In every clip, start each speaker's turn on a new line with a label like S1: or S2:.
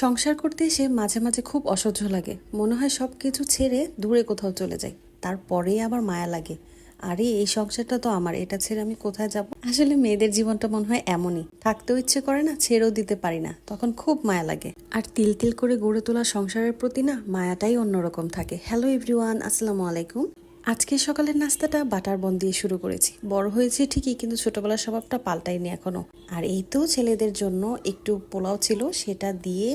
S1: সংসার করতে এসে মাঝে মাঝে খুব অসহ্য লাগে। মনে হয় সব কিছু ছেড়ে দূরে কোথাও চলে যাই। তারপরেই আবার মায়া লাগে। আরে, এই সংসারটা তো আমার, এটা ছেড়ে আমি কোথায় যাব? আসলে মেয়েদের জীবনটা মনে হয় এমনই। থাকতেও ইচ্ছে করে না, ছেড়েও দিতে পারি না। তখন খুব মায়া লাগে। আর তিল তিল করে গড়ে তোলা সংসারের প্রতি না, মায়াটাই অন্যরকম থাকে। হ্যালো এভরিওয়ান আসসালামু আলাইকুম। আজকে সকালের নাস্তাটা বাটার বন দিয়ে শুরু করেছি। বড় হয়েছে ঠিকই, কিন্তু ছোটবেলার স্বভাবটা পাল্টাইনি এখনও। আর এই তো ছেলেদের জন্য একটু পোলাও ছিল, সেটা দিয়ে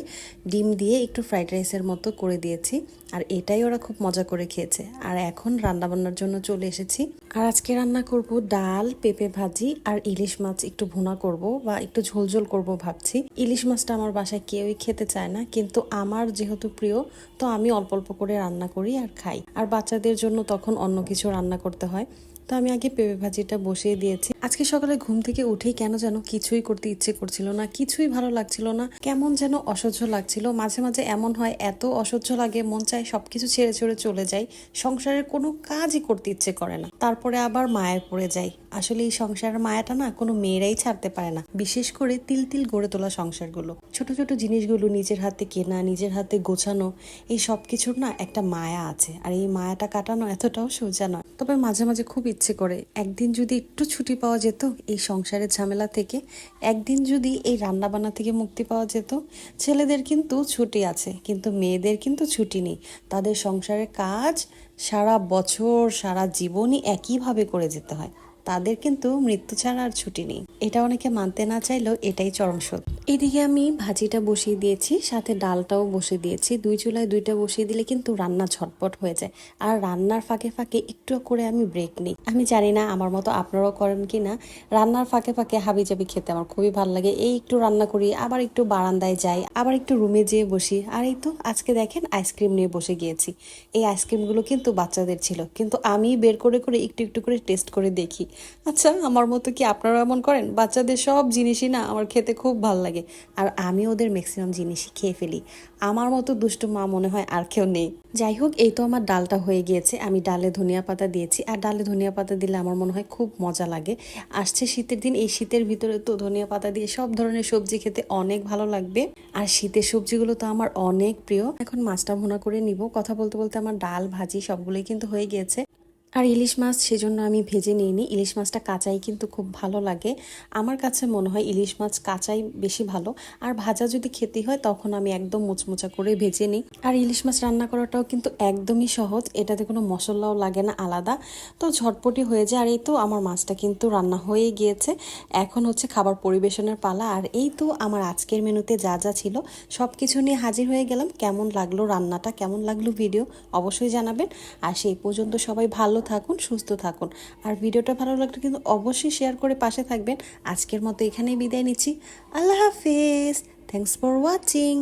S1: ডিম দিয়ে একটু ফ্রাইড রাইসের মতো করে দিয়েছি। আর এটাই ওরা খুব মজা করে খেয়েছে। আর এখন রান্না বান্নার জন্য চলে এসেছি। আর আজকে রান্না করব ডাল, পেঁপে ভাজি আর ইলিশ মাছ একটু ভুনা করব বা একটু ঝোলঝোল করব ভাবছি। ইলিশ মাছটা আমার বাসায় কেউই খেতে চায় না, কিন্তু আমার যেহেতু প্রিয়, তো আমি অল্প অল্প করে রান্না করি আর খাই। আর বাচ্চাদের জন্য তখন অন্য কিছু রান্না করতে হয়। তো আমি আগে পেঁপে ভাজিটা বসিয়ে দিয়েছি। আজকে সকালে ঘুম থেকে উঠেই কেন যেন কিছুই করতে ইচ্ছে করছিল না, কিছুই ভালো লাগছিল না, কেমন যেন অসহ্য লাগছিল। মাঝে মাঝে এমন হয়, এত অসহ্য লাগে, মন চায় সবকিছু ছেড়ে ছেড়ে চলে যাই, সংসারের কোনো কাজই করতে ইচ্ছে করে না। তারপরে আবার মায়ের পড়ে যাই। আসলে এই সংসারের মায়াটা না কোনো মেয়েরাই ছাড়তে পারে না, বিশেষ করে তিল তিল গড়ে তোলা সংসারগুলো। ছোট ছোট জিনিসগুলো নিজের হাতে কেনা, নিজের হাতে গোছানো, এই সব কিছুর না একটা মায়া আছে। আর এই মায়াটা কাটানো এতটাও সোজা নয়। তবে মাঝে মাঝে খুব ইচ্ছে করে, একদিন যদি একটু ছুটি পাওয়া যেত, এই সংসারের ঝামেলা থেকে। একদিন যদি এই রান্নাবান্না থেকে মুক্তি পাওয়া যেত, ছেলেদের কিন্তু ছুটি আছে, কিন্তু মেয়েদের কিন্তু ছুটি নেই। তাদের সংসারের কাজ সারা বছর, সারা জীবনই একইভাবে করে যেতে হয়। তাদের কিন্তু মৃত্যু ছাড়া আর ছুটি নেই। এটা অনেকে মানতে না চাইলেও এটাই চরম সত্য। এদিকে আমি ভাজিটা বসিয়ে দিয়েছি, সাথে ডালটাও বসিয়ে দিয়েছি। দুই চুলায় দুইটা বসিয়ে দিলে কিন্তু রান্না ঝটপট হয়ে যায়। আর রান্নার ফাঁকে ফাঁকে একটু করে আমি ব্রেক নিই। আমি জানি না আমার মতো আপনারাও করেন কি না। রান্নার ফাঁকে ফাঁকে হাবি জাবি খেতে আমার খুবই ভালো লাগে। এই একটু রান্না করি, আবার একটু বারান্দায় যাই, আবার একটু রুমে যেয়ে বসি। আর এই তো আজকে দেখেন আইসক্রিম নিয়ে বসে গিয়েছি। এই আইসক্রিমগুলো কিন্তু বাচ্চাদের ছিল, কিন্তু আমি বের করে করে একটু একটু করে টেস্ট করে দেখি। আচ্ছা আমার মতো কি আপনারা এমন করেন? বাচ্চাদের সব জিনিসই না আমার খেতে খুব ভালো লাগে। আর আমি ওদের ম্যাক্সিমাম জিনিসই খেয়ে ফেলি। আমার মতো দুষ্টু মা মনে হয় আর কেউ নেই। যাই হোক, এই তো আমার ডালটা হয়ে গিয়েছে। আমি ডালে ধনিয়া পাতা দিয়েছি। আর ডালে ধনিয়া পাতা দিলে আমার মনে হয় খুব মজা লাগে। আসছে শীতের দিন। এই শীতের ভিতরে তো ধনিয়া পাতা দিয়ে সব ধরনের সবজি খেতে অনেক ভালো লাগবে। আর শীতের সবজিগুলো তো আমার অনেক প্রিয়। এখন মাছটা ভুনা করে নিব। কথা বলতে বলতে আমার ডাল, ভাজি সবগুলোই কিন্তু হয়ে গিয়েছে। আর ইলিশ মাছ সেজন্য আমি ভেজে নিইনি। ইলিশ মাছটা কাঁচাই কিন্তু খুব ভালো লাগে। আমার কাছে মনে হয় ইলিশ মাছ কাঁচাই বেশি ভালো। আর ভাজা যদি খেতে হয়, তখন আমি একদম মুচমুচা করে ভেজে নিই। আর ইলিশ মাছ রান্না করাটাও কিন্তু একদমই সহজ। এটাতে কোনো মশলাও লাগে না, আলাদা। তো ঝটপটি হয়ে যায়। আর এই তো আমার মাছটা কিন্তু রান্না হয়ে গিয়েছে। এখন হচ্ছে খাবার পরিবেশনের পালা। আর এই তো আমার আজকের মেনুতে যা যা ছিল সব কিছু নিয়ে হাজির হয়ে গেলাম। কেমন লাগল রান্নাটা? কেমন লাগল ভিডিও? অবশ্যই জানাবেন। আর সেই পর্যন্ত সবাই ভালো থাকুন, সুস্থ থাকুন। আর ভিডিওটা ভালো লাগলে কিন্তু অবশ্যই শেয়ার করে পাশে থাকবেন। আজকের মতো এখানেই বিদায় নিচ্ছি। আল্লাহ হাফিজ। Thanks for watching